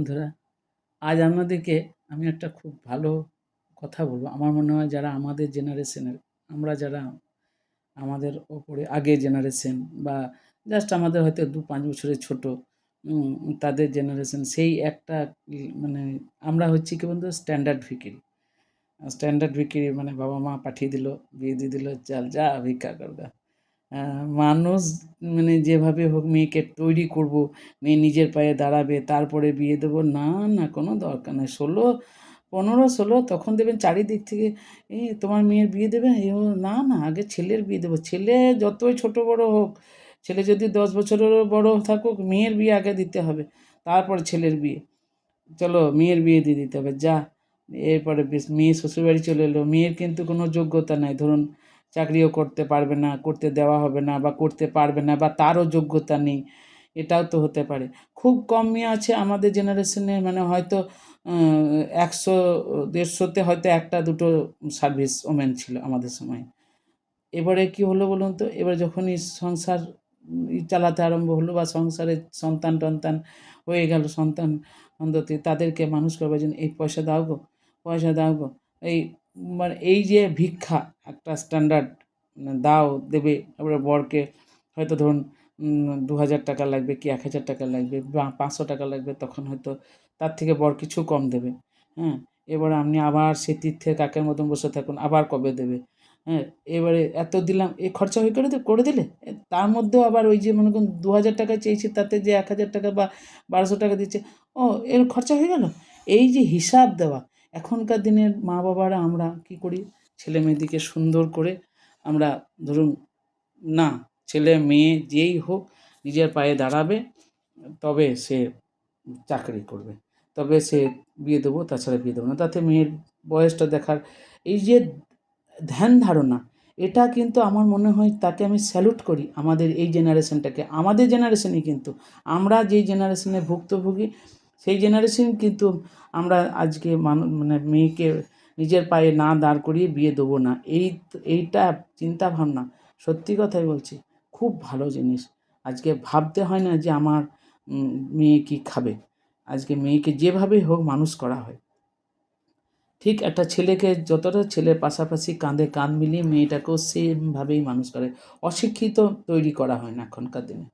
বন্ধুরা আজ আপনাদেরকে আমি একটা খুব ভালো কথা বলব। আমার মনে হয় যারা আমাদের জেনারেশনের আমরা যারা আমাদের ওপরে আগের জেনারেশন বা জাস্ট আমাদের হয়তো দু পাঁচ বছরের ছোট তাদের জেনারেশন সেই একটা মানে আমরা হচ্ছি কি বলতো স্ট্যান্ডার্ড ভিকিরি। স্ট্যান্ডার্ড ভিকিরি মানে বাবা মা পাঠিয়ে দিল বিয়ে দিয়ে দিল চাল যা ভিক্ষা আহ, মানুষ মানে যেভাবে হোক মেয়েকে তৈরি করব, মেয়ে নিজের পায়ে দাঁড়াবে, তারপরে বিয়ে দেবো, না না, কোনো দরকার নেই। ষোলো, পনেরো, ষোলো, তখন দেবেন চারিদিক থেকে এই তোমার মেয়ের বিয়ে দেবে? এ না না, আগে ছেলের বিয়ে দেবো। ছেলে যতই ছোট বড় হোক, ছেলে যদি দশ বছরেরও বড় থাকুক, মেয়ের বিয়ে আগে দিতে হবে, তারপর ছেলের বিয়ে। চলো, মেয়ের বিয়ে দিয়ে দিতে হবে, যা। এরপরে বেশ, মেয়ে শ্বশুরবাড়ি চলে এলো, মেয়ের কিন্তু কোনো যোগ্যতা নাই। ধরুন চাকরিও করতে পারবে না, করতে দেওয়া হবে না বা করতে পারবে না বা তারও যোগ্যতা নেই, এটাও তো হতে পারে। খুব কম মেয়ে আছে আমাদের জেনারেশনে মানে হয়তো একশো, দেড়শোতে হয়তো একটা দুটো সার্ভিস ওমেন ছিল আমাদের সময়। এবারে কি হলো বলুন তো? এবার যখনই সংসার চালাতে আরম্ভ হলো বা সংসারে সন্তান টন্তান হয়ে গেল, সন্তান অন্ততি, তাদেরকে মানুষ করবার জন্য, এই পয়সা দাও গো, পয়সা দাও গো, এই মানে এই যে ভিক্ষা একটা স্ট্যান্ডার্ড দাও, দেবে এবারে বরকে হয়তো ধরুন দু হাজার টাকা লাগবে কি এক হাজার টাকা লাগবে বা পাঁচশো টাকা লাগবে, তখন হয়তো তার থেকে বর কিছু কম দেবে। হ্যাঁ এবারে আপনি আবার সে তীর্থে কাকের মতন বসে থাকুন, আবার কবে দেবে? হ্যাঁ এবারে এত দিলাম, এ খরচা হয়ে করে করে দিলে? তার মধ্যেও আবার ওই যে মনে করুন দু হাজার টাকা চেয়েছি, তাতে যে এক হাজার টাকা বা বারোশো টাকা দিচ্ছে, ও, এর খরচা হয়ে গেল? এই যে হিসাব দেওয়া এখনকার দিনের মা বাবারা আমরা কি করি? ছেলে মেয়েদিকে সুন্দর করে আমরা ধরুন, না, ছেলে মেয়ে যেই হোক নিজের পায়ে দাঁড়াবে, তবে সে চাকরি করবে। তবে সে বিয়ে দেবো, তাছাড়া বিয়ে দেবো না। তাতে মেয়ের বয়সটা দেখার এই যে ধ্যান ধারণা, এটা কিন্তু আমার মনে হয় তাকে আমি স্যালুট করি আমাদের এই জেনারেশনটাকে আমাদের জেনারেশনই কিন্তু, আমরা যেই জেনারেশনে ভুক্তভোগী সেই জেনারেশন কিন্তু আমরা আজকে মানু মানে মেয়েকে নিজের পায়ে না দাঁড় করিয়ে বিয়ে দেবো না। এই, এইটা চিন্তা ভাবনা সত্যি কথাই বলছি, খুব ভালো জিনিস। আজকে ভাবতে হয় না যে আমার মেয়ে কি খাবে। আজকে মেয়েকে যেভাবে হোক মানুষ করা হয়। ঠিক একটা ছেলেকে যতটা ছেলের পাশাপাশি কাঁধে কাঁধ মিলিয়ে মেয়েটাকেও সেমভাবেই মানুষ করে। অশিক্ষিত তৈরি করা হয় না এখনকার দিনে।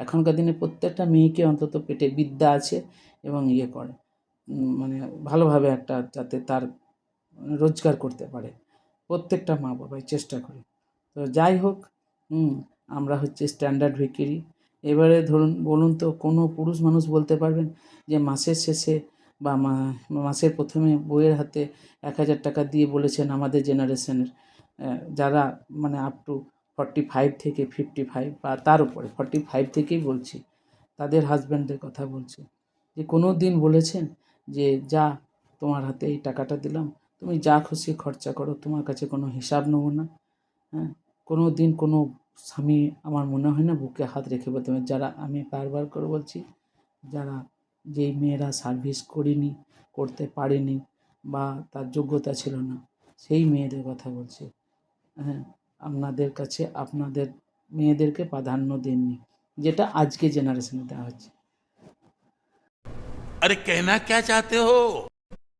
এখনকার দিনে প্রত্যেকটা মেয়েকে অন্তত পেটে বিদ্যা আছে এবং ইয়ে করে। মানে ভালোভাবে একটা যাতে তার রোজগার করতে পারে। প্রত্যেকটা মা বাবাই চেষ্টা করে। তো যাই হোক আমরা হচ্ছে স্ট্যান্ডার্ড ভিকিরি। এবারে ধরুন, বলুন তো কোনো পুরুষ মানুষ বলতে পারবেন যে মাসের শেষে বা মাসের প্রথমে বইয়ের হাতে এক হাজার টাকা দিয়ে বলেছেন আমাদের জেনারেশনের যারা মানে আপ টু ফর্টি ফাইভ থেকে ফিফটি ফাইভ বা তার উপরে ফর্টি ফাইভ থেকেই বলছি। তাদের হাজব্যান্ডের কথা বলছি। যে কোনো দিন বলেছেন যে, যা, তোমার হাতে এই টাকাটা দিলাম। তুমি যা খুশি খরচা করো, তোমার কাছে কোনো হিসাব নেব না। হ্যাঁ কোনো দিন কোনো স্বামী, আমার মনে হয় না, বুকে হাত রেখে বলতে পারে যারা আমি বারবার করে বলছি, যারা যেই মেয়েরা সার্ভিস করিনি, করতে পারেনি বা তার যোগ্যতা ছিল না, সেই মেয়েদের কথা বলছি। হ্যাঁ আপনাদের কাছে আপনাদের মেয়েদেরকে প্রাধান্য দেননি যেটা আজকে জেনারেশনে দেওয়া হচ্ছে আরে কেনা কে চাতে হো